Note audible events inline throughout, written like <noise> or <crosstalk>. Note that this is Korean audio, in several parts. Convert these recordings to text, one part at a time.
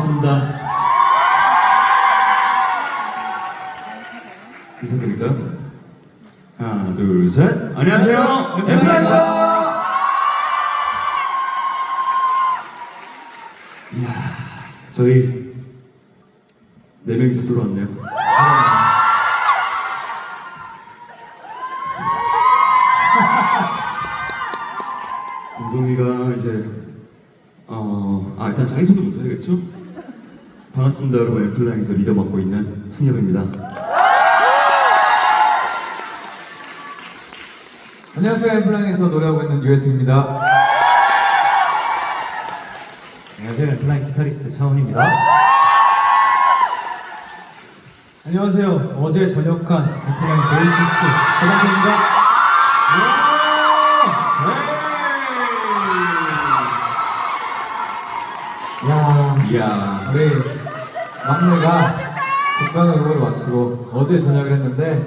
반갑습니다. 인사드릴까요? 하나, 둘, 셋. 안녕하세요. 엠플라입니다. 이야, 저희 네 명이서 들어왔네요. <laughs> 동성이가 이제 어, 아 일단 자기소개 먼저 해야겠죠? 반갑습니다 여러분 엠플라잉에서 리더 맡고 있는 승엽입니다 안녕하세요. 엠플라잉에서 노래하고 있는 유에스입니다. 안녕하세요. 플라잉 기타리스트 차원입니다. 안녕하세요. 어제 전역한 플라잉 베이시스트 서방입니다. 야, 우리 막내가 국방의무를 마치고 어제 저녁을 했는데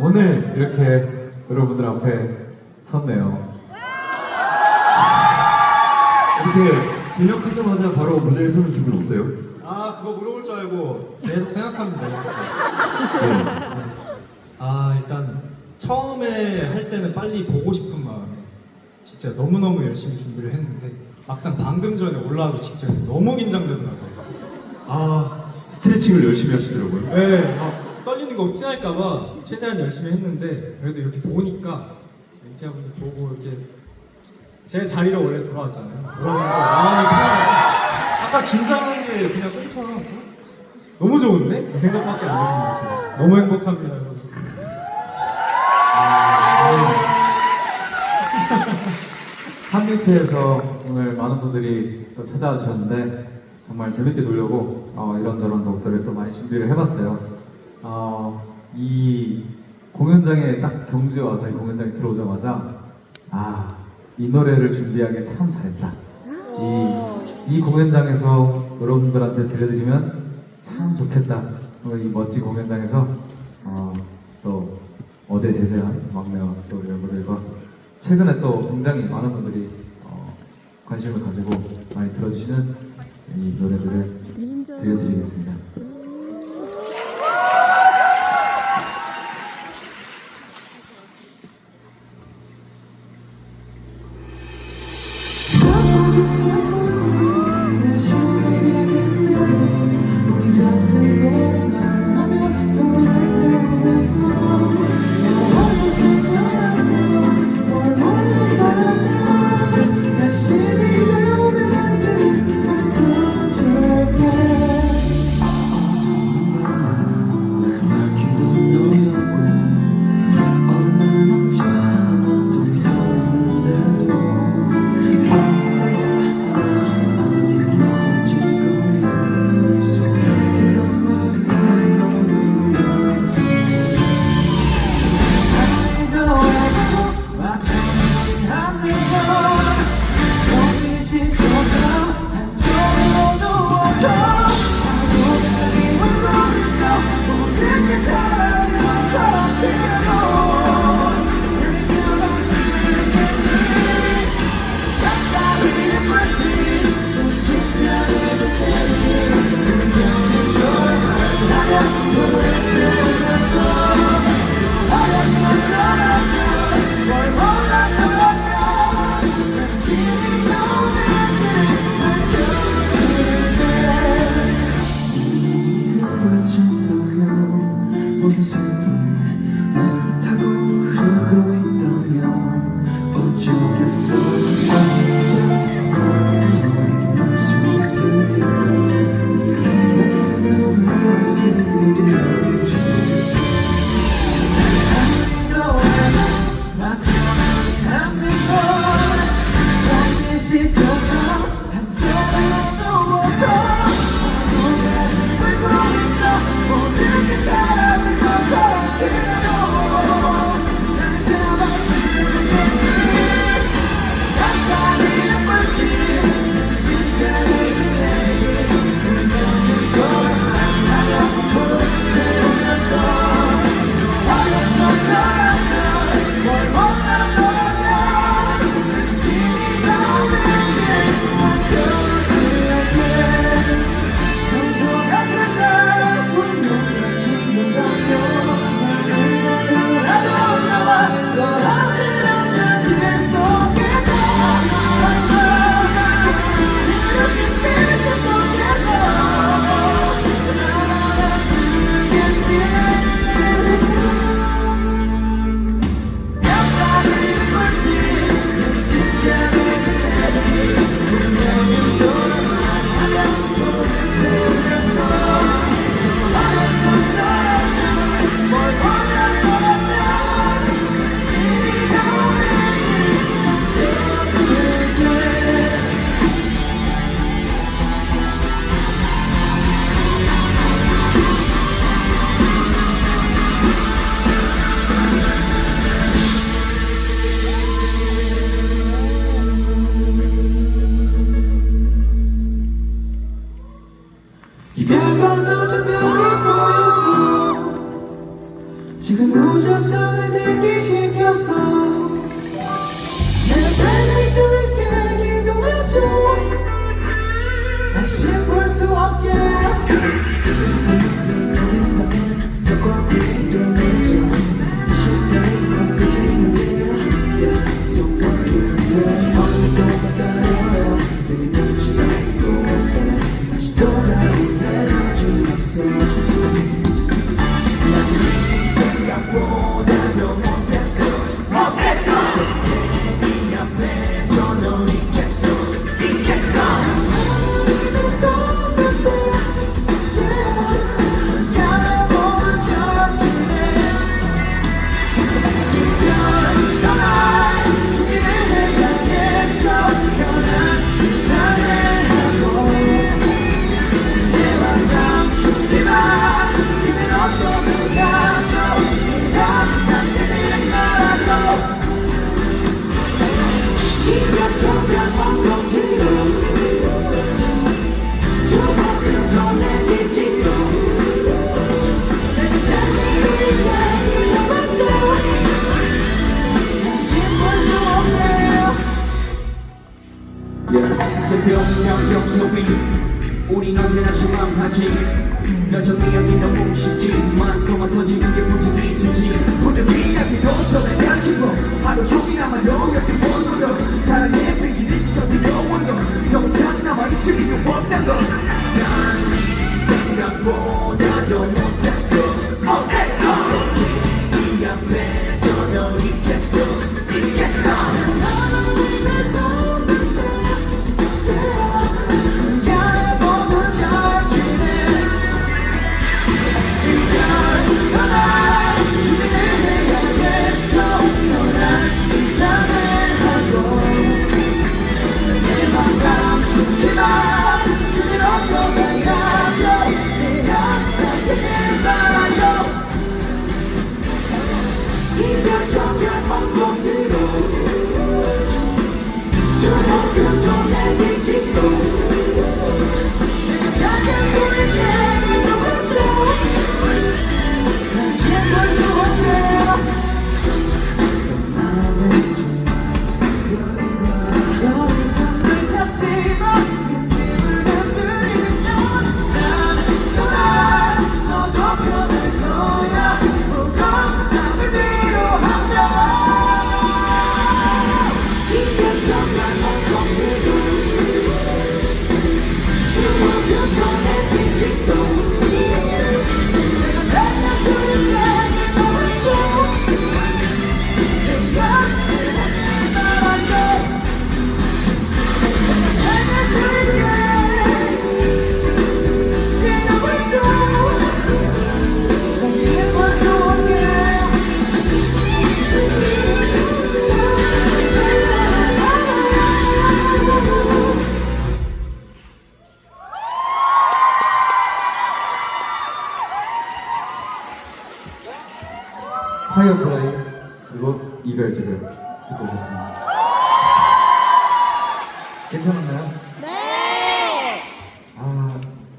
오늘 이렇게 여러분들 앞에 섰네요. 어떻게 전역하자마자 바로 무대에 서는 기분 어때요? 아 그거 물어볼 줄 알고 계속 생각하면서 내렸어요. 네. 아 일단 처음에 할 때는 빨리 보고 싶은 마음에 진짜 너무너무 열심히 준비를 했는데 막상 방금 전에 올라가기 직전에 너무 긴장되더라고요. 아 스트레칭을 열심히 하시더라고요 네, 막 떨리는 거 티날까봐 최대한 열심히 했는데 그래도 이렇게 보니까 멘티아분들 보고 이렇게 제 자리로 원래 돌아왔잖아요. 돌아오니까 마음이 편하고 아까 긴장한 게 그냥 꽁쳐나고 너무 좋은데? 이 생각밖에 안 듭니다 지금. 너무 행복합니다 여러분. <laughs> 한뮤트에서 오늘 많은 분들이 또 찾아와 주셨는데 정말 재밌게 놀려고 어, 이런저런 곡들을 또 많이 준비를 해봤어요. 어, 이 공연장에 딱 경주에 와서 이 공연장에 들어오자마자 아, 이 노래를 준비하기 참 잘했다. 이, 이 공연장에서 여러분들한테 들려드리면 참 좋겠다. 이 멋진 공연장에서 어, 또 어제 제대한 막내와 또 여러분들과 최근에 또 굉장히 많은 분들이 어, 관심을 가지고 많이 들어주시는 이 노래들을 들려드리겠습니다. to say 지금 우주선을 대기 시켜서 내가 잘수 있게 기도해줘 다시 볼수 없게. 내 세상엔 더 되면서 신나는 스탠드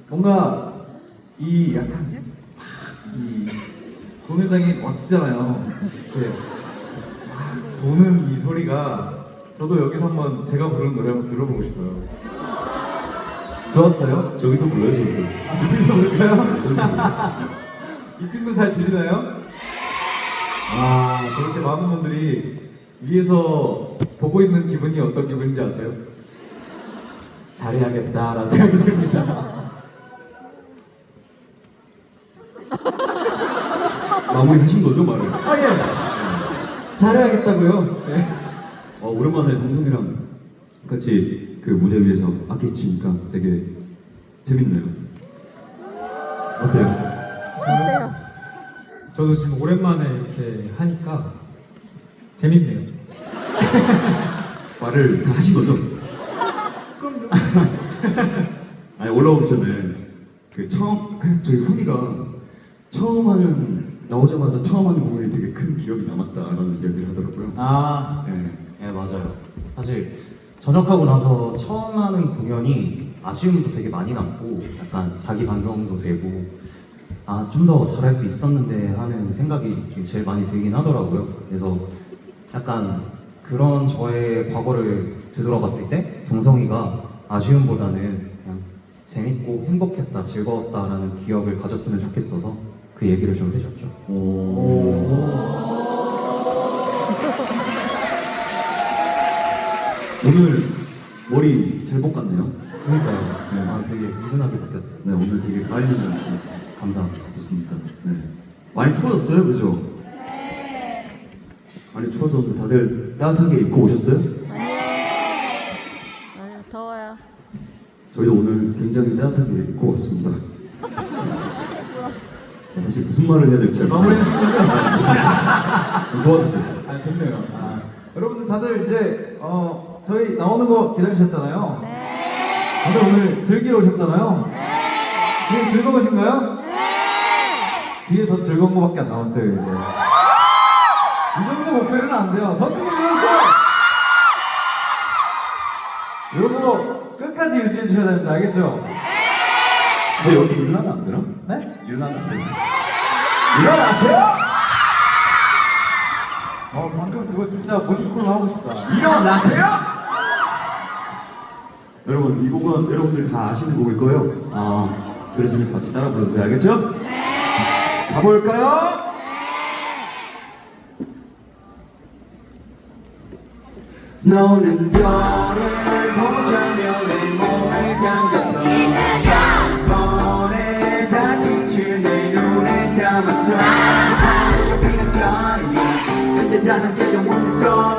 뭔가 이 약간 이 공연장이 멋지잖아요. 이렇게 막 도는 이 소리가 저도 여기서 한번 제가 부르는 노래 한번 들어보고 싶어요. 좋았어요? 저기서 불러요 저기서 아 저기서 볼까요? 이 친구 잘 들리나요? 아 저렇게 많은 분들이 위에서 보고 있는 기분이 어떤 기분인지 아세요? 잘해야겠다라는 생각이 듭니다. 마무리 하신 거죠 말을 아 예. 잘해야겠다고요. 네. 어, 오랜만에 동성이랑 같이 그 무대 위에서 악기 치니까 되게 재밌네요 어때요? 어때요? 저도 지금 오랜만에 이렇게 하니까 재밌네요. <laughs> 말을 다 하신 거죠? <laughs> 아니 올라오기 전에 그 처음 저희 훈이가 처음 하는 나오자마자 처음 하는 공연이 되게 큰 기억이 남았다라는 이야기를 하더라고요. 아 네. 네 맞아요. 사실 전역하고 나서 처음 하는 공연이 아쉬움도 되게 많이 남고 약간 자기 반성도 되고 아 좀 더 잘할 수 있었는데 하는 생각이 좀 제일 많이 들긴 하더라고요. 그래서 약간 그런 저의 과거를 되돌아봤을 때 동성이가 아쉬움보다는 그냥 재밌고 행복했다, 즐거웠다라는 기억을 가졌으면 좋겠어서 그 얘기를 좀 해줬죠. <laughs> 오늘 머리 잘 볶았네요. 그러니까요. 네. 아, 되게 유근하게 바뀌었어요. 네, 오늘 되게 빨리 는 감사합니다. 좋습니다. 네. 많이 추워졌어요, 그죠? 네. 많이 추워졌는데 다들 따뜻하게 입고 오셨어요? 아니요, 더워요. 저희도 오늘 굉장히 따뜻하게 입고 왔습니다. 사실 무슨 말을 해야 될지 잘 마무리하시면 모르겠어요. 도와주세요. 아 좋네요. 아, 여러분들 다들 이제 어, 저희 나오는 거 기다리셨잖아요. 네. 다들 오늘 즐기러 오셨잖아요. 네. 지금 즐거우신가요? 네. 뒤에 더 즐거운 거밖에 안 남았어요 이제. 이 정도 목소리는 안 돼요. 더 크게 들려주세요. 요거 끝까지 유지해 주셔야 됩니다. 알겠죠? 근데 여기 일어나면 안 되나? 네? 일어나면 안 되나? 일어나세요! 어 방금 그거 진짜 모니콜로 하고 싶다. 일어나세요! 여러분 이 곡은 여러분들 다 아시는 곡일 거예요. 아 그래서 같이 따라 불러주세요. 알겠죠? 네. 가볼까요? 너는 별을 보자며 나는 그냥 one story